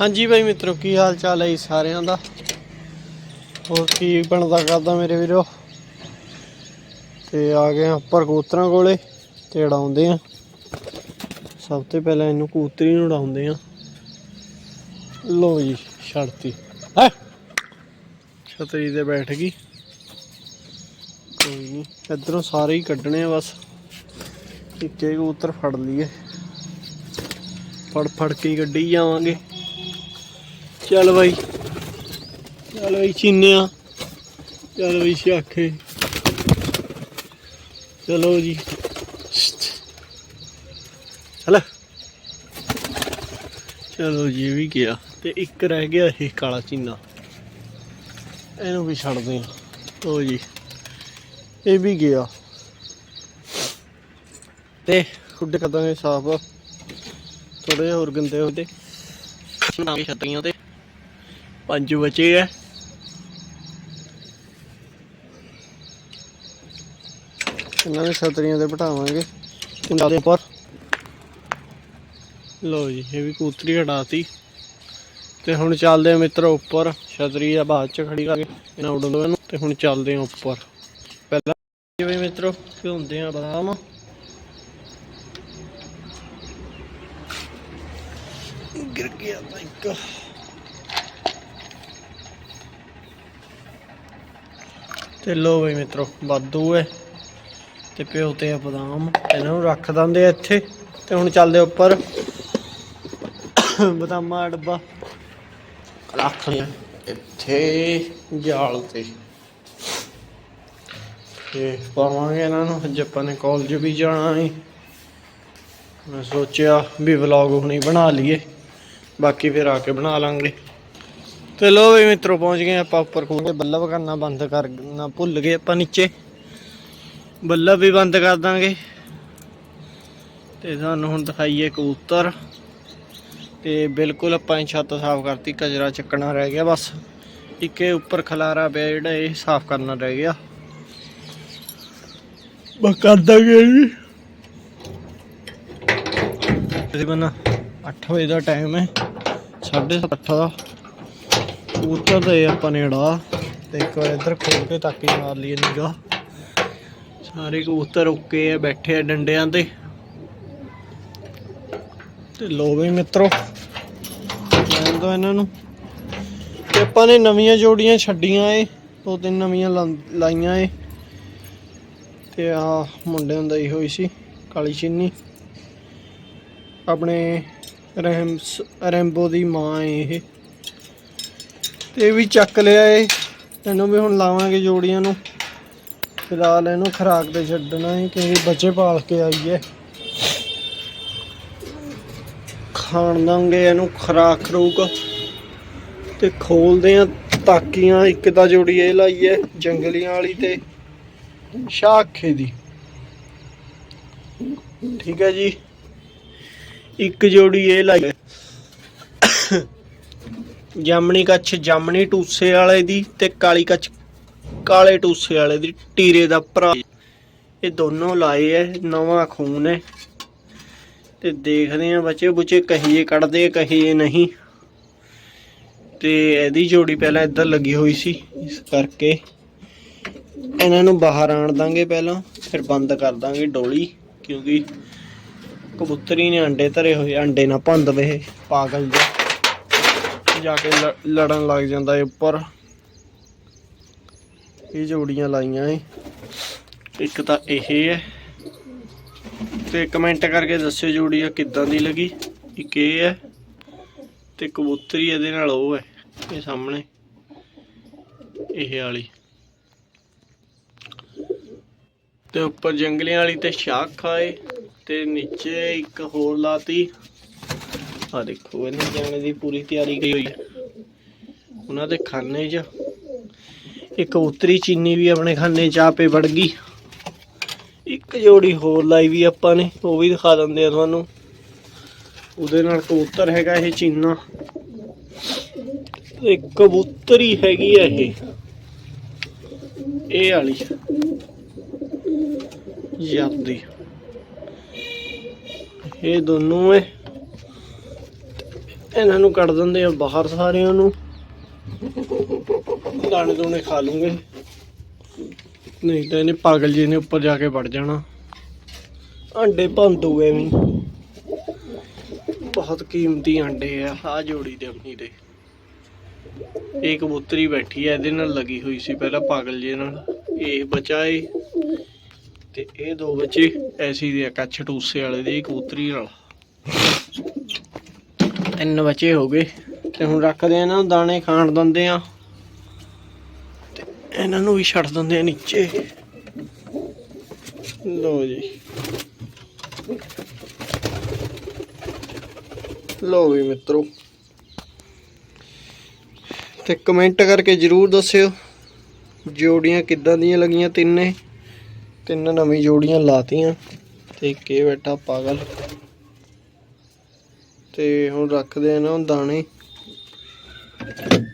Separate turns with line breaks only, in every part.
ਹਾਂਜੀ ਬਾਈ ਮਿੱਤਰੋ, ਕੀ ਹਾਲ ਚਾਲ ਹੈ ਜੀ ਸਾਰਿਆਂ ਦਾ? ਹੋਰ ਕੀ ਬਣਦਾ ਕਰਦਾ ਮੇਰੇ ਵੀਰੋ? ਤੇ ਆ ਗਏ ਆ ਉੱਪਰ ਕੂਤਰਾਂ ਕੋਲੇ ਤੇ ਉਡਾਉਂਦੇ ਆ ਸਭ ਤੋਂ ਪਹਿਲਾਂ ਇਹਨੂੰ ਕੂਤਰੀ ਨੂੰ ਉਡਾਉਂਦੇ ਆ ਲੋ ਜੀ ਛੱਡਤੀ ਹੈ? ਛਤਰੀ ਤੇ ਬੈਠ ਗਈ। ਕੋਈ ਨਹੀਂ ਇਧਰੋਂ ਸਾਰੇ ਹੀ ਕੱਢਣੇ ਆ ਬਸ। ਇੱਕੇ ਕਬੂਤਰ ਫੜ ਲਈਏ। ਫੜ ਫੜ ਕੇ ਹੀ ਗੱਡੀ ਜਾਵਾਂਗੇ। ਚੱਲ ਬਾਈ। ਚੱਲ ਬਾਈ ਚੀਨਿਆ ਚੱਲ ਬਾਈ ਸ਼ਾਖੇ ਚਲੋ ਜੀ। ਚਲ। ਚਲੋ ਜੀ, ਇਹ ਵੀ ਗਿਆ। ਤੇ ਇੱਕ ਰਹਿ ਗਿਆ ਇਹ ਕਾਲਾ ਚੀਨਾ। ਇਹਨੂੰ ਵੀ ਛੱਡਦੇ ਆ। ਲੋ ਜੀ। ਇਹ ਵੀ ਗਿਆ। ਤੇ ਖੁੱਡੇ ਕਦਾਂਗੇ ਸਾਫ਼। ਥੋੜੇ ਜਿਹਾ ਹੋਰ ਗੰਦੇ ਹੋਦੇ ਬਣਾਵਾਂਗੇ ਛਤਰੀਆਂ ਤੇ ਪੰਜ ਬਚੇ ਐ ਇਹਨਾਂ ਦੇ ਛਤਰੀਆਂ ਤੇ ਬਿਠਾਵਾਂਗੇ। ਕੁੰਡਾ ਦੇ ਉੱਪਰ। ਲੋ ਜੀ ਇਹ ਵੀ ਕੂਤਰੀ ਹਟਾਤੀ। ਤੇ ਹੁਣ ਚੱਲਦੇ ਆ ਮਿੱਤਰੋ ਉੱਪਰ। ਛਤਰੀ ਆ ਬਾਅਦ ਚ ਖੜੀ ਕਰਕੇ ਇਹਨਾਂ ਉੱਡਣ ਦੋ ਇਹਨੂੰ ਤੇ ਹੁਣ ਚੱਲਦੇ ਆ ਉੱਪਰ। ਪਹਿਲਾਂ ਜਿਵੇਂ ਮਿੱਤਰੋ ਭਿਉਂਦੇ ਆ ਬਦਾਮ। ਗਿਰ ਗਿਆ ਤਾਂ ਤੇ ਲੋ ਬਈ ਮਿੱਤਰੋ, ਵਾਧੂ ਹੈ ਤੇ ਪਿਓ ਤੇ ਆ ਬਦਾਮ, ਇਹਨਾਂ ਨੂੰ ਰੱਖ ਦਿੰਦੇ ਆ ਇੱਥੇ। ਤੇ ਹੁਣ ਚੱਲਦੇ ਉੱਪਰ। ਬਦਾਮਾਂ ਡੱਬਾ। ਰੱਖ ਲਿਆ। ਇੱਥੇ ਜਾਲ ਤੇ। ਤੇ ਪਾਵਾਂਗੇ ਇਹਨਾਂ ਨੂੰ। ਅੱਜ ਆਪਾਂ ਨੇ ਕਾਲਜ ਵੀ ਜਾਣਾ ਹੈ ਮੈਂ ਸੋਚਿਆ ਵੀ ਵਲੌਗ ਹੁਣੀ ਬਣਾ ਲਈਏ। ਬਾਕੀ ਫਿਰ ਆ ਕੇ ਬਣਾ ਲਾਂਗੇ। ਤੇ ਲੋ ਵੀ ਮਿੱਤਰੋ ਪਹੁੰਚ ਗਏ ਆਪਾਂ ਉੱਪਰ ਖੂਹ ਬੱਲਬ ਕਰਨਾ ਬੰਦ ਕਰਨਾ ਭੁੱਲ ਗਏ ਆਪਾਂ ਨੀਚੇ। ਬੱਲਬ ਵੀ ਬੰਦ ਕਰ ਦਾਂਗੇ। ਤੇ ਤੁਹਾਨੂੰ ਹੁਣ ਦਿਖਾਈਏ ਕਬੂਤਰ। ਤੇ ਬਿਲਕੁਲ ਆਪਾਂ ਛੱਤ ਸਾਫ਼ ਕਰਤੀ ਕਚਰਾ ਚੱਕਣਾ ਰਹਿ ਗਿਆ ਬਸ। ਇੱਕੇ ਉੱਪਰ ਖਲਾਰਾ ਪਿਆ ਜਿਹੜਾ ਇਹ ਸਾਫ਼ ਕਰਨਾ ਰਹਿ ਗਿਆ। ਬਸ ਕਰ ਦਾਂਗੇ ਜੀ ਤਕਰੀਬਨ 8 ਵਜੇ ਦਾ ਟਾਈਮ ਹੈ। 7:30 ਦਾ। ਕਬੂਤਰ ਦੇ ਆਪਾਂ ਨੇ ਉਡਾ ਤੇ ਇੱਕ ਵਾਰ ਇੱਧਰ ਖੋਲ ਕੇ ਤਾਕੀ ਮਾਰ ਲਈ ਨਿਗਾ ਸਾਰੇ ਕਬੂਤਰ ਓਕੇ ਆ, ਬੈਠੇ ਆ ਡੰਡਿਆਂ ਤੇ। ਤੇ ਲੋ ਵੀ ਮਿੱਤਰੋ, ਲੈਣ ਦੋ ਇਹਨਾਂ ਨੂੰ। ਤੇ ਆਪਾਂ ਨੇ ਨਵੀਆਂ ਜੋੜੀਆਂ ਛੱਡੀਆਂ ਏ, ਦੋ ਤਿੰਨ ਨਵੀਆਂ ਲਾਈਆਂ ਏ। ਤੇ ਆ ਮੁੰਡਿਆਂ ਦਾ ਇਹੋ ਹੀ ਸੀ, ਕਾਲੀ ਚੀਨੀ। ਆਪਣੇ ਰਹਿਮਸ ਰੈਂਬੋ ਦੀ ਮਾਂ ਏ ਇਹ। ਤੇ ਇਹ ਵੀ ਚੱਕ ਲਿਆ ਏ। ਇਹਨੂੰ ਵੀ ਹੁਣ ਲਾਵਾਂਗੇ ਜੋੜੀਆਂ ਨੂੰ। ਫਿਲਹਾਲ ਇਹਨੂੰ ਖਰਾਕ ਤੇ ਛੱਡਣਾ ਏ ਕਿਉਂਕਿ ਬੱਚੇ ਪਾਲ ਕੇ ਆਈ ਹੈ ਖਾਣ ਦਾਂਗੇ ਇਹਨੂੰ ਖਰਾਕ ਖਰੂਕ। ਤੇ ਖੋਲਦੇ ਆ ਤਾਕੀਆਂ, ਇੱਕ ਤਾਂ ਜੋੜੀ ਇਹ ਲਾਈ ਹੈ ਜੰਗਲੀਆਂ ਵਾਲੀ ਤੇ ਸ਼ਾਖੇ ਦੀ। ਠੀਕ ਹੈ ਜੀ। ਇੱਕ ਜੋੜੀ ਇਹ ਲਾਈ ਹੈ ਜਾਮਣੀ ਕੱਛ, ਜਾਮਣੀ ਟੂਸੇ ਵਾਲੇ ਦੀ ਤੇ ਕਾਲੀ ਕੱਛ, ਕਾਲੇ ਟੂਸੇ ਵਾਲੇ ਦੀ, ਟੀਰੇ ਦਾ ਭਰਾ। ਇਹ ਦੋਨੋਂ ਲਾਏ ਐ, ਨਵਾਂ ਖੂਨ ਹੈ ਤੇ ਦੇਖਦੇ ਆ ਬੱਚੇ ਬੁੱਚੇ, ਕਹੀਏ ਕੱਢਦੇ ਕਹੀਏ ਨਹੀਂ। ਤੇ ਇਹਦੀ ਜੋੜੀ ਪਹਿਲਾਂ ਇੱਧਰ ਲੱਗੀ ਹੋਈ ਸੀ, ਇਸ ਕਰਕੇ। ਇਹਨਾਂ ਨੂੰ ਬਾਹਰ ਆਣ ਦਾਂਗੇ ਪਹਿਲਾਂ, ਫਿਰ ਬੰਦ ਕਰ ਦਾਂਗੇ ਡੋਲੀ, ਕਿਉਂਕਿ ਕਬੂਤਰੀ ਨੇ ਅੰਡੇ ਧਰੇ ਹੋਏ, ਅੰਡੇ ਨਾ ਭੰਦ ਵੇ ਪਾਗਲ ਜਿਹਾ ਜਾ ਕੇ ਲ- ਲੜਨ ਲੱਗ ਜਾਂਦਾ ਏ ਉੱਪਰ। ਇਹ ਜੋੜੀਆਂ ਲਾਈਆਂ ਏ। ਇੱਕ ਤਾਂ ਇਹ ਹੈ ਤੇ ਕਮੈਂਟ ਕਰਕੇ ਦੱਸਿਓ ਜੋੜੀ ਆ ਕਿੱਦਾਂ ਦੀ ਲੱਗੀ। ਇੱਕ ਇਹ ਹੈ ਤੇ ਕਬੂਤਰੀ ਇਹਦੇ ਨਾਲ ਉਹ ਹੈ ਇਹ ਸਾਹਮਣੇ। ਇਹ ਵਾਲੀ। ਤੇ ਉੱਪਰ ਜੰਗਲੀਆਂ ਵਾਲੀ ਤੇ ਸ਼ਾਖਾ ਏ ਤੇ ਨੀਚੇ ਇੱਕ ਹੋਰ ਲਾਤੀ। ਆ ਦੇਖੋ, ਇਹਨੇ ਜਾਣੇ ਦੀ ਪੂਰੀ ਤਿਆਰੀ ਕੀਤੀ ਹੋਈ ਹੈ ਉਹਨਾਂ ਦੇ ਖਾਨੇ 'ਚ ਇੱਕ ਉਤਰੀ ਚੀਨੀ ਵੀ ਆਪਣੇ ਖਾਨੇ 'ਚ ਆਪੇ ਵੜ ਗਈ। ਇੱਕ ਜੋੜੀ ਹੋਰ ਲਾਈ ਵੀ ਆਪਾਂ ਨੇ, ਉਹ ਵੀ ਦਿਖਾ ਦਿੰਦੇ ਆ ਤੁਹਾਨੂੰ। ਉਹਦੇ ਨਾਲ ਕਬੂਤਰ ਹੈਗਾ ਇਹ ਚੀਨਾ। ਇੱਕ ਕਬੂਤਰੀ ਹੈਗੀ ਆ ਇਹ। ਇਹ ਵਾਲੀ। ਜਾਂਦੀ ਇਹ ਦੋਨੋਂ ਹੈ ਇਹਨਾਂ ਨੂੰ ਕੱਢ ਦਿੰਦੇ ਆ ਬਾਹਰ ਸਾਰਿਆਂ ਨੂੰ। ਦਾਣੇ ਦੋਨੇ ਖਾ ਲੂੰਗੇ। ਨਹੀਂ ਤਾਂ ਇਹਨੇ ਪਾਗਲ ਜੀ ਨੇ ਉੱਪਰ ਜਾ ਕੇ ਵੜ ਜਾਣਾ। ਅੰਡੇ ਭੰਦੂ ਐਵੇਂ ਹੀ। ਬਹੁਤ ਕੀਮਤੀ ਅੰਡੇ ਆ ਆ ਜੋੜੀ ਦੇ ਆਪਣੀ ਦੇ। ਇਹ ਕਬੂਤਰੀ ਬੈਠੀ ਹੈ ਇਹਦੇ ਨਾਲ ਲੱਗੀ ਹੋਈ ਸੀ ਪਹਿਲਾਂ ਪਾਗਲ ਜੀ ਨਾਲ। ਇਹ ਬਚਾ ਏ। ਤੇ ਇਹ ਦੋ ਬੱਚੇ, ਐਸੀ ਦੇ ਕੱਛ ਟੂਸੇ ਵਾਲੇ ਦੇ ਕਬੂਤਰੀ ਨਾਲ। ਤਿੰਨ ਬੱਚੇ ਹੋ ਗਏ ਤੇ ਹੁਣ ਰੱਖਦੇ ਆ ਇਹਨਾਂ ਨੂੰ ਦਾਣੇ ਖਾਣ ਦਿੰਦੇ ਆ। ਤੇ ਇਹਨਾਂ ਨੂੰ ਵੀ ਛੱਡ ਦਿੰਦੇ ਆ ਨੀਚੇ। ਲੋ ਜੀ। ਲੋ ਵੀ ਮਿੱਤਰੋ। ਤੇ ਕਮੈਂਟ ਕਰਕੇ ਜਰੂਰ ਦੱਸਿਓ, ਜੋੜੀਆਂ ਕਿੱਦਾਂ ਦੀਆਂ ਲੱਗੀਆਂ ਤਿੰਨੇ। ਤਿੰਨ ਨਵੀਂ ਜੋੜੀਆਂ ਲਾਤੀਆਂ। ਤੇ ਕੇ ਬੈਠਾ ਪਾਗਲ। ਤੇ ਹੁਣ ਰੱਖਦੇ ਆ ਨਾ ਦਾਣੇ।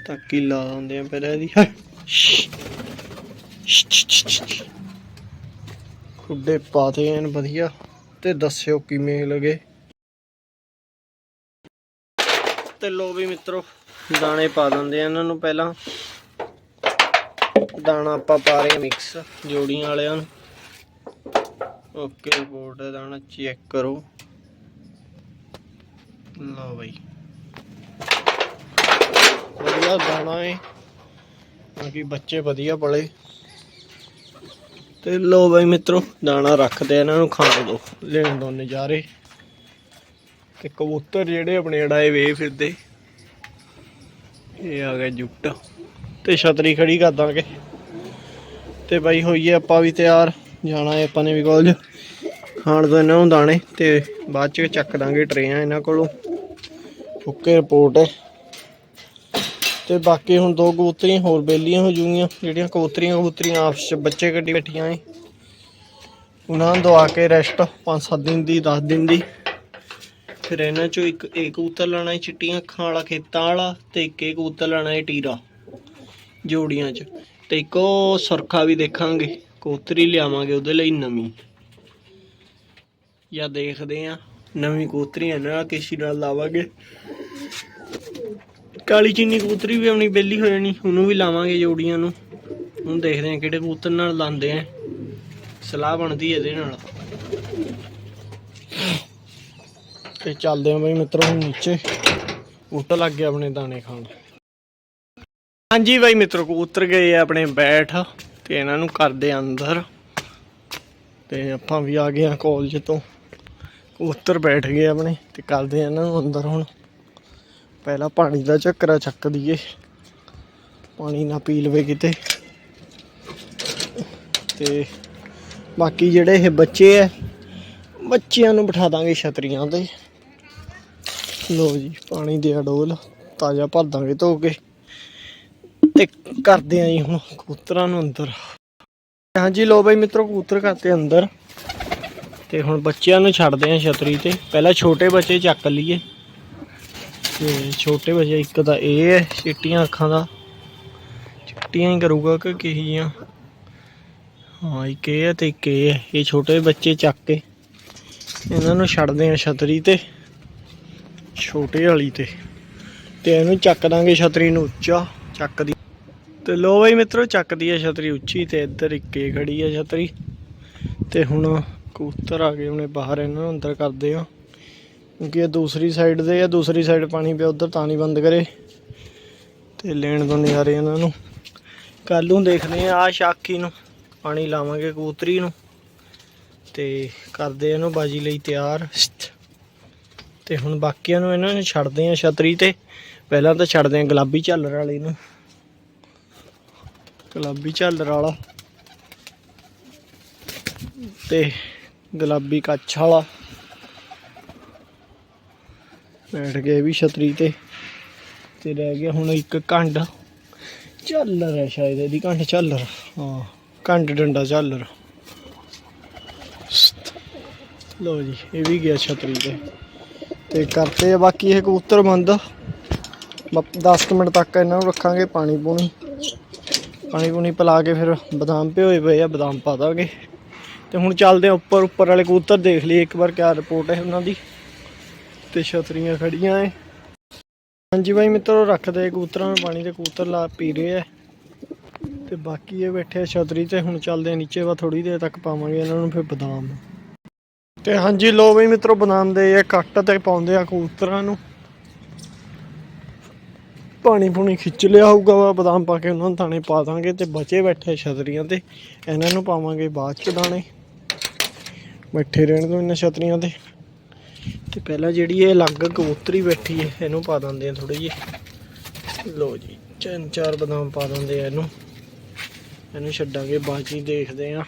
ਤਾਂ ਕੀ ਲਾ ਦਿੰਦੇ ਆ ਪਹਿਲਾਂ ਇਹਦੀ। ਖੁੱਡੇ ਪਾਤੇ ਐਨ ਵਧੀਆ। ਤੇ ਦੱਸਿਓ ਕਿਵੇਂ ਲੱਗੇ। ਤੇ ਲੋ ਵੀ ਮਿੱਤਰੋ, ਦਾਣੇ ਪਾ ਦਿੰਦੇ ਆ ਇਹਨਾਂ ਨੂੰ ਪਹਿਲਾਂ। ਦਾਣਾ ਆਪਾਂ ਪਾ ਰਹੇ ਮਿਕਸ ਜੋੜੀਆਂ ਵਾਲਿਆਂ ਨੂੰ। ਓਕੇ ਰਿਪੋਰਟ ਹੈ ਦਾਣਾ ਚੈੱਕ ਕਰੋ। ਲਓ ਬਈ। ਵਧੀਆ ਦਾਣਾ ਹੈ ਤਾਂ ਬੱਚੇ ਵਧੀਆ ਪਲੇ ਤੇ ਲੋ ਬਈ ਮਿੱਤਰੋ, ਦਾਣਾ ਰੱਖਦੇ ਇਹਨਾਂ ਨੂੰ ਖਾਣ ਦੋ, ਲੈਣ ਦੋ ਨਜ਼ਾਰੇ। ਤੇ ਕਬੂਤਰ ਜਿਹੜੇ ਆਪਣੇ ਅੜਾਏ ਵੇ ਫਿਰਦੇ। ਇਹ ਆ ਗਿਆ ਜੁੱਟ। ਤੇ ਛਤਰੀ ਖੜੀ ਕਰ ਦਾਂਗੇ। ਤੇ ਬਾਈ ਹੋਈਏ ਆਪਾਂ ਵੀ ਤਿਆਰ। ਜਾਣਾ ਹੈ ਆਪਾਂ ਨੇ ਵੀ ਕਾਲਜ ਖਾਣ ਤੋਂ ਇਹਨਾਂ ਨੂੰ ਦਾਣੇ ਤੇ ਬਾਅਦ ਚ ਚੱਕ ਦਾਂਗੇ ਟਰੇਆਂ ਇਹਨਾਂ ਕੋਲੋਂ। ਓਕੇ ਰਿਪੋਰਟ ਹੈ। ਤੇ ਬਾਕੀ ਹੁਣ ਦੋ ਕਬੂਤਰੀਆਂ, ਹੋਰ ਬੇਲੀਆਂ ਹੋ ਜੂਗੀਆਂ, ਜਿਹੜੀਆਂ ਕਬੂਤਰੀਆਂ ਕਬੂਤਰੀਆਂ ਆਪਸ ਚ ਬੱਚੇ ਕੱਢੀ ਬੈਠੀਆਂ ਏ ਉਹਨਾਂ ਨੂੰ ਦਵਾ ਕੇ ਰੈਸਟ 5-7 ਦਿਨ ਦੀ 10 ਦਿਨ ਦੀ। ਫਿਰ ਇਹਨਾਂ ਚੋਂ ਇੱਕ ਇਹ ਕਬੂਤਰ ਲੈਣਾ ਹੈ ਚਿੱਟੀਆਂ ਅੱਖਾਂ ਵਾਲਾ, ਖੇਤਾਂ ਵਾਲਾ ਤੇ ਇੱਕ ਇਹ ਕਬੂਤਰ ਲੈਣਾ ਹੈ ਟੀਰਾ, ਜੋੜੀਆਂ 'ਚ। ਤੇ ਇੱਕ ਉਹ ਸੁਰਖਾ ਵੀ ਦੇਖਾਂਗੇ, ਕਬੂਤਰੀ ਲਿਆਵਾਂਗੇ ਉਹਦੇ ਲਈ ਨਵੀਂ। ਜਾਂ ਦੇਖਦੇ ਆ ਨਵੀਂ ਕਬੂਤਰੀ ਇਹਨਾਂ ਨਾਲ ਕਿਸੇ ਨਾਲ ਲਾਵਾਂਗੇ। ਕਾਲੀ ਚੀਨੀ ਕਬੂਤਰੀ ਵੀ ਆਪਣੀ ਬੇਲੀ ਹੋ ਜਾਣੀ, ਉਹਨੂੰ ਵੀ ਲਾਵਾਂਗੇ ਜੋੜੀਆਂ ਨੂੰ। ਹੁਣ ਦੇਖਦੇ ਆ ਕਿਹੜੇ ਕਬੂਤਰ ਨਾਲ ਲਾਉਂਦੇ ਆ। ਸਲਾਹ ਬਣਦੀ ਇਹਦੇ ਨਾਲ। ਤੇ ਚੱਲਦੇ ਆ ਬਈ ਮਿੱਤਰੋ ਹੁਣ ਨੀਚੇ। ਉੱਟ ਲੱਗ ਗਿਆ ਆਪਣੇ ਦਾਣੇ ਖਾਣ। ਹਾਂਜੀ ਬਾਈ ਮਿੱਤਰੋ, ਕਬੂਤਰ ਗਏ ਆ ਆਪਣੇ ਬੈਠ ਤੇ ਇਹਨਾਂ ਨੂੰ ਕਰਦੇ ਅੰਦਰ। ਤੇ ਆਪਾਂ ਵੀ ਆ ਗਏ ਆ ਕਾਲਜ ਤੋਂ। ਕਬੂਤਰ ਬੈਠ ਗਏ ਆਪਣੇ ਤੇ ਕਰਦੇ ਆ ਇਹਨਾਂ ਨੂੰ ਅੰਦਰ ਹੁਣ। ਪਹਿਲਾਂ ਪਾਣੀ ਦਾ ਚੱਕਰਾ ਚੱਕ ਦਈਏ। ਪਾਣੀ ਨਾ ਪੀ ਲਵੇ ਕਿਤੇ। ਤੇ ਬਾਕੀ ਜਿਹੜੇ ਇਹ ਬੱਚੇ ਐ ਬੱਚਿਆਂ ਨੂੰ ਬਿਠਾ ਦਾਂਗੇ ਛਤਰੀਆਂ ਤੇ। ਲੋ ਜੀ, ਪਾਣੀ ਦੀ ਡੋਲ, ਤਾਜ਼ਾ ਭਰ ਦਾਂਗੇ ਧੋ ਕੇ। ਤੇ ਕਰਦੇ ਆਂ ਜੀ ਹੁਣ ਕਬੂਤਰਾਂ ਨੂੰ ਅੰਦਰ। ਹਾਂਜੀ ਲੋ ਬਈ ਮਿੱਤਰੋ, ਕਬੂਤਰ ਕਰਤੇ ਅੰਦਰ। ਤੇ ਹੁਣ ਬੱਚਿਆਂ ਨੂੰ ਛੱਡਦੇ ਆ ਛਤਰੀ ਤੇ। ਪਹਿਲਾਂ ਛੋਟੇ ਬੱਚੇ ਚੱਕ ਲਈਏ। ਤੇ ਛੋਟੇ ਬੱਚੇ, ਇੱਕ ਤਾਂ ਇਹ ਹੈ, ਚਿੱਟੀਆਂ ਅੱਖਾਂ ਦਾ। ਚਿੱਟੀਆਂ ਹੀ ਕਰੂਗਾ ਕਿ ਕਿਹੀਆਂ ਹਾਂ, ਇੱਕ ਇਹ ਹੈ ਤੇ ਇੱਕ ਇਹ ਹੈ। ਇਹ ਛੋਟੇ ਬੱਚੇ ਚੱਕ ਕੇ ਇਹਨਾਂ ਨੂੰ ਛੱਡਦੇ ਆ ਛਤਰੀ ਤੇ, ਛੋਟੇ ਵਾਲੀ ਤੇ। ਤੇ ਇਹਨੂੰ ਚੱਕ ਦਾਂਗੇ ਛਤਰੀ ਨੂੰ ਉੱਚਾ, ਚੱਕ ਦੀ। ਤੇ ਲੋ ਬਈ ਮਿੱਤਰੋ, ਚੱਕਦੀ ਹੈ ਛਤਰੀ ਉੱਚੀ ਤੇ ਇੱਧਰ ਇੱਕੇ ਖੜੀ ਹੈ ਛਤਰੀ। ਤੇ ਹੁਣ ਕਬੂਤਰ ਆ ਗਏ ਉਹਨੇ ਬਾਹਰ ਇਹਨਾਂ ਨੂੰ ਅੰਦਰ ਕਰਦੇ ਆ ਕਿਉਂਕਿ ਇਹ ਦੂਸਰੀ ਸਾਈਡ ਦੇ ਆ, ਦੂਸਰੀ ਸਾਈਡ ਪਾਣੀ ਪਿਆ ਉਧਰ, ਤਾਂ ਨਹੀਂ ਬੰਦ ਕਰੇ। ਤੇ ਲੈਣ ਤੋਂ ਨਜ਼ਾਰੇ ਇਹਨਾਂ ਨੂੰ। ਕੱਲ ਨੂੰ ਦੇਖਦੇ ਆ ਆ ਸ਼ਾਕੀ ਨੂੰ। ਪਾਣੀ ਲਾਵਾਂਗੇ ਕਬੂਤਰੀ ਨੂੰ। ਤੇ ਕਰਦੇ ਇਹਨੂੰ ਬਾਜੀ ਲਈ ਤਿਆਰ। ਤੇ ਹੁਣ ਬਾਕੀਆਂ ਨੂੰ ਇਹਨਾਂ ਨੂੰ ਛੱਡਦੇ ਆ ਛਤਰੀ ਤੇ। ਪਹਿਲਾਂ ਤਾਂ ਛੱਡਦੇ ਆ ਗੁਲਾਬੀ ਝੱਲਰ ਵਾਲੇ ਨੂੰ। ਗੁਲਾਬੀ ਝੱਲਰ ਵਾਲਾ। ਤੇ ਗੁਲਾਬੀ ਕੱਛ ਵਾਲਾ। ਬੈਠ ਗਏ ਵੀ ਛਤਰੀ ਤੇ। ਤੇ ਰਹਿ ਗਿਆ ਹੁਣ ਇੱਕ ਕੰਡ ਝਾਲਰ ਹੈ ਸ਼ਾਇਦ ਇਹਦੀ ਕੰਡ ਝਾਲਰ। ਹਾਂ ਕੰਡ ਡੰਡਾ ਝੱਲਰ। ਲੋ ਜੀ, ਇਹ ਵੀ ਗਿਆ ਛਤਰੀ ਤੇ। ਤੇ ਕਰਤੇ ਆ ਬਾਕੀ ਇਹ ਕਬੂਤਰ ਬੰਦ 10 ਮਿੰਟ ਤੱਕ ਇਹਨਾਂ ਨੂੰ ਰੱਖਾਂਗੇ ਪਾਣੀ ਪੂਣੀ। ਪਾਣੀ ਪੂਣੀ ਪਿਲਾ ਕੇ ਫਿਰ ਬਦਾਮ ਭਿਓਏ ਪਏ ਆ, ਬਦਾਮ ਪਾ ਦਾਂਗੇ। ਤੇ ਹੁਣ ਚੱਲਦੇ ਆ ਉੱਪਰ ਉੱਪਰ ਵਾਲੇ ਕਬੂਤਰ ਦੇਖ ਲਈਏ, ਇੱਕ ਵਾਰ ਕਿਆ ਰਿਪੋਰਟ ਹੈ ਉਹਨਾਂ ਦੀ। ਤੇ ਛਤਰੀਆਂ ਖੜੀਆਂ ਐ। ਹਾਂਜੀ ਬਾਈ ਮਿੱਤਰੋ, ਰੱਖਦੇ ਕਬੂਤਰਾਂ ਨੂੰ, ਪਾਣੀ ਤੇ ਕਬੂਤਰ ਲਾ ਪੀ ਰਹੇ ਐ। ਤੇ ਬਾਕੀ ਇਹ ਬੈਠੇ ਛਤਰੀ ਤੇ, ਹੁਣ ਚੱਲਦੇ ਆ ਨੀਚੇ ਵਾ ਥੋੜੀ ਦੇਰ ਤੱਕ ਪਾਵਾਂਗੇ ਇਹਨਾਂ ਨੂੰ, ਫਿਰ ਬਦਾਮ। ਤੇ ਹਾਂਜੀ ਲੋ ਬਈ ਮਿੱਤਰੋ, ਬਦਾਮ ਦੇ ਇਹ ਕੱਟ ਤੇ ਪਾਉਂਦੇ ਆ ਕਬੂਤਰਾਂ ਨੂੰ। ਪਾਣੀ ਪੂਣੀ ਖਿੱਚ ਲਿਆ ਹੋਊਗਾ, ਵਾ ਬਦਾਮ ਪਾ ਕੇ ਉਹਨਾਂ ਨੂੰ ਦਾਣੇ ਪਾ ਦਾਂਗੇ, ਤੇ ਬਚੇ ਬੈਠੇ ਛਤਰੀਆਂ ਤੇ। ਇਹਨਾਂ ਨੂੰ ਪਾਵਾਂਗੇ ਬਾਅਦ ਚ ਦਾਣੇ। ਬੈਠੇ ਰਹਿਣ ਦੋ ਇਹਨਾਂ ਛਤਰੀਆਂ ਤੇ। ਤੇ ਪਹਿਲਾਂ ਜਿਹੜੀ ਇਹ ਅਲੱਗ ਕਬੂਤਰੀ ਬੈਠੀ ਹੈ ਇਹਨੂੰ ਪਾ ਦਿੰਦੇ ਆ ਥੋੜੀ ਜਿਹੀ। ਲੋ ਜੀ, ਤਿੰਨ ਚਾਰ ਬਦਾਮ ਪਾ ਦਿੰਦੇ ਆ ਇਹਨੂੰ। ਇਹਨੂੰ ਛੱਡਾਂਗੇ, ਬਾਅਦ ਦੇਖਦੇ ਆ।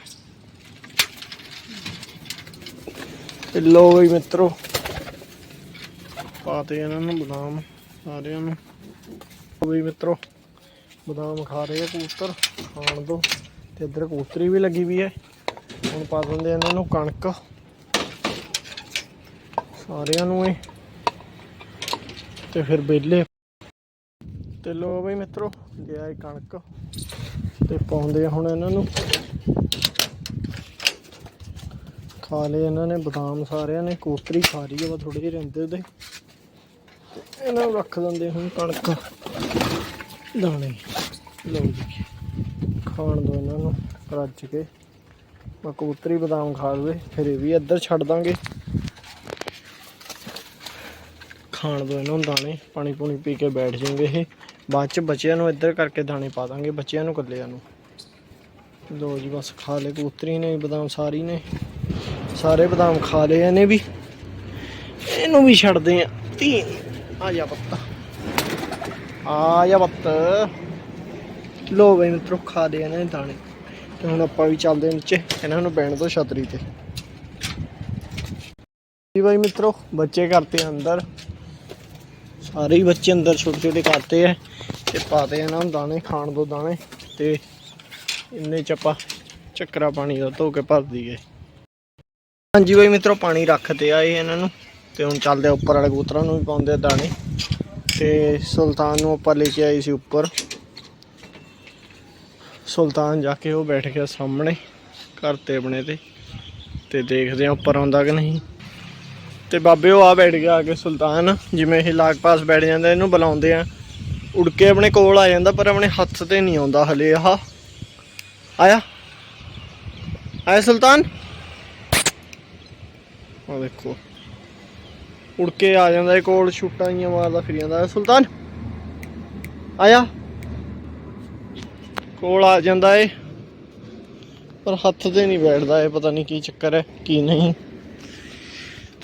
ਤੇ ਲੋ ਬਈ ਮਿੱਤਰੋ, ਪਾਤੇ ਇਹਨਾਂ ਨੂੰ ਬਦਾਮ, ਸਾਰਿਆਂ ਨੂੰ। ਲਓ ਬਈ ਮਿੱਤਰੋ, ਬਦਾਮ ਖਾ ਰਹੇ ਆ ਕਬੂਤਰ, ਖਾਣ ਦੋ। ਤੇ ਇੱਧਰ ਕਬੂਤਰੀ ਵੀ ਲੱਗੀ ਵੀ ਹੈ ਹੁਣ ਪਾ ਦਿੰਦੇ ਆ ਇਹਨਾਂ ਨੂੰ ਕਣਕ। ਸਾਰਿਆਂ ਨੂੰ ਇਹ। ਤੇ ਫਿਰ ਬੇਲੇ। ਤੇ ਲੋ ਬਈ ਮਿੱਤਰੋ, ਗਿਆ ਇਹ ਕਣਕ। ਤੇ ਪਾਉਂਦੇ ਆ ਹੁਣ ਇਹਨਾਂ ਨੂੰ। ਖਾ ਲਏ ਇਹਨਾਂ ਨੇ ਬਦਾਮ ਸਾਰਿਆਂ ਨੇ, ਕੋਤਰੀ ਖਾ ਰਹੀ ਹੈ ਵਾ ਥੋੜੇ ਜਿਹੇ ਰਹਿੰਦੇ ਉਹਦੇ। ਇਹਨਾਂ ਨੂੰ ਰੱਖ ਦਿੰਦੇ ਹੁਣ ਕਣਕ। ਦਾਣੇ। ਲਓ ਜੀ। ਖਾਣ ਦੋ ਇਹਨਾਂ ਨੂੰ, ਰੱਜ ਕੇ। ਮੈਂ ਕਬੂਤਰੀ ਬਦਾਮ ਖਾ ਲਵੇ, ਫਿਰ ਇਹ ਵੀ ਇੱਧਰ ਛੱਡ ਦਾਂਗੇ। ਖਾਣ ਦੋ ਇਹਨਾਂ ਨੂੰ ਦਾਣੇ, ਪਾਣੀ ਪੂਣੀ ਪੀ ਕੇ ਬੈਠ ਜਾਣਗੇ ਇਹ। ਬਾਅਦ ਚ ਬੱਚਿਆਂ ਨੂੰ ਇੱਧਰ ਕਰਕੇ ਦਾਣੇ ਪਾ ਦਾਂਗੇ, ਬੱਚਿਆਂ ਨੂੰ ਇਕੱਲਿਆਂ ਨੂੰ। ਲੋ ਜੀ, ਬਸ ਖਾ ਲਏ ਕਬੂਤਰੀ ਨੇ, ਬਦਾਮ ਸਾਰੀ ਨੇ। ਸਾਰੇ ਬਦਾਮ ਖਾ ਲਏ ਇਹਨੇ ਵੀ। ਇਹਨੂੰ ਵੀ ਛੱਡਦੇ ਆ। ਤੀ ਆ ਜਾ ਪੁੱਤ। ਆ ਜਾ ਪੁੱਤ। ਲੋ ਬਈ ਮਿੱਤਰੋ, ਖਾ ਲਏ ਇਹਨਾਂ ਦਾਣੇ। ਤੇ ਹੁਣ ਆਪਾਂ ਵੀ ਚੱਲਦੇ ਨੀਚੇ, ਇਹਨਾਂ ਨੂੰ ਬੈਣ ਤੋਂ ਛਤਰੀ ਤੇ। ਜੀ ਬਾਈ ਮਿੱਤਰੋ, ਬੱਚੇ ਕਰਤੇ ਅੰਦਰ। ਸਾਰੇ ਹੀ ਬੱਚੇ ਅੰਦਰ ਛੋਟੇ ਛੋਟੇ ਕਰਤੇ ਆ ਤੇ ਪਾਤੇ ਇਹਨਾਂ ਨੂੰ ਦਾਣੇ, ਖਾਣ ਦੋ ਦਾਣੇ, ਤੇ ਇੰਨੇ ਚ ਆਪਾਂ ਚੱਕਰਾ ਪਾਣੀ ਦਾ ਧੋ ਕੇ ਭਰ ਦਈਏ। ਹਾਂਜੀ ਬਾਈ ਮਿੱਤਰੋ, ਪਾਣੀ ਰੱਖਦੇ ਆ ਇਹ ਇਹਨਾਂ ਨੂੰ, ਤੇ ਹੁਣ ਚੱਲਦੇ ਆ ਉੱਪਰ ਵਾਲੇ ਕਬੂਤਰਾਂ ਨੂੰ ਵੀ ਪਾਉਂਦੇ ਆ ਦਾਣੇ। ਤੇ ਸੁਲਤਾਨ ਨੂੰ ਆਪਾਂ ਲੈ ਕੇ ਆਏ ਸੀ ਉੱਪਰ। ਸੁਲਤਾਨ ਜਾ ਕੇ ਉਹ ਬੈਠ ਗਿਆ ਸਾਹਮਣੇ, ਘਰ ਤੇ ਆਪਣੇ ਤੇ ਤੇ ਦੇਖਦੇ ਆ ਉੱਪਰ ਆਉਂਦਾ ਕਿ ਨਹੀਂ। ਤੇ ਬਾਬੇ ਉਹ ਆ ਬੈਠ ਗਿਆ ਆ ਕੇ ਸੁਲਤਾਨ, ਜਿਵੇਂ ਇਹ ਲਾਗ ਪਾਸ ਬੈਠ ਜਾਂਦਾ, ਇਹਨੂੰ ਬੁਲਾਉਂਦੇ ਆ। ਉੜ ਕੇ ਆਪਣੇ ਕੋਲ ਆ ਜਾਂਦਾ, ਪਰ ਆਪਣੇ ਹੱਥ ਤੇ ਨਹੀਂ ਆਉਂਦਾ ਹਲੇ ਆਹ। ਆਇਆ? ਆਇਆ ਸੁਲਤਾਨ? ਆ ਦੇਖੋ। ਉੜ ਕੇ ਆ ਜਾਂਦਾ, ਇਹ ਕੋਲ ਛੁੱਟਾਂ ਜੀਆਂ ਮਾਰਦਾ ਫਿਰ ਜਾਂਦਾ। ਸੁਲਤਾਨ? ਆਇਆ? ਕੋਲ ਆ ਜਾਂਦਾ ਏ। ਪਰ ਹੱਥ ਤੇ ਨਹੀਂ ਬੈਠਦਾ ਇਹ, ਪਤਾ ਨਹੀਂ ਕੀ ਚੱਕਰ ਹੈ, ਕੀ ਨਹੀਂ।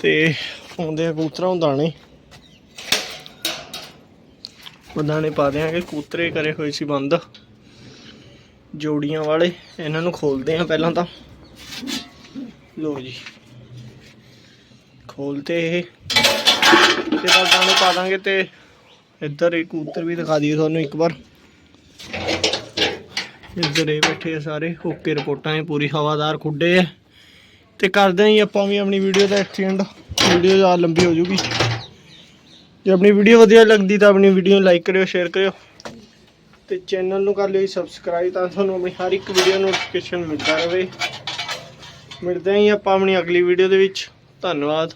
ਤੇ ਆਉਂਦੇ ਆ ਕਬੂਤਰਾਂ ਨੂੰ ਦਾਣੇ। ਉਹ ਦਾਣੇ ਪਾ ਦਿਆਂਗੇ ਕੂਤਰੇ ਕਰੇ ਹੋਏ ਸੀ ਬੰਦ। ਜੋੜੀਆਂ ਵਾਲੇ, ਇਹਨਾਂ ਨੂੰ ਖੋਲਦੇ ਆ ਪਹਿਲਾਂ ਤਾਂ। ਲੋ ਜੀ। ਖੋਲਤੇ ਇਹ। ਤੇ ਨਾਲ ਦਾਣੇ ਪਾ ਦਾਂਗੇ ਤੇ ਇੱਧਰ ਇਹ ਕਬੂਤਰ ਵੀ ਦਿਖਾ ਦਈਏ ਤੁਹਾਨੂੰ ਇੱਕ ਵਾਰ। ਇੱਧਰ ਇਹ ਬੈਠੇ ਆ ਸਾਰੇ, ਓਕੇ ਰਿਪੋਰਟਾਂ ਇਹ ਪੂਰੀ ਹਵਾਦਾਰ ਖੁੱਡੇ ਆ। ਤੇ ਕਰਦੇ ਆਂ ਜੀ ਆਪਾਂ ਵੀ ਆਪਣੀ ਵੀਡੀਓ ਦਾ ਐਕਸਟੈਂਡ ਵੀਡੀਓ ਜ਼ਿਆਦਾ ਲੰਬੀ ਹੋ ਜੂਗੀ। ਜੇ ਆਪਣੀ ਵੀਡੀਓ ਵਧੀਆ ਲੱਗਦੀ ਤਾਂ ਆਪਣੀ ਵੀਡੀਓ ਨੂੰ ਲਾਈਕ ਕਰਿਓ ਸ਼ੇਅਰ ਕਰਿਓ। ਤੇ ਚੈਨਲ ਨੂੰ ਕਰ ਲਿਓ ਸਬਸਕ੍ਰਾਈਬ ਤਾਂ ਤੁਹਾਨੂੰ ਆਪਣੀ ਹਰ ਇੱਕ ਵੀਡੀਓ ਨੋਟੀਫਿਕੇਸ਼ਨ ਮਿਲਦਾ ਰਹੇ। ਮਿਲਦੇ ਆਂ ਜੀ ਆਪਾਂ ਆਪਣੀ ਅਗਲੀ ਵੀਡੀਓ ਦੇ ਵਿੱਚ। ਧੰਨਵਾਦ।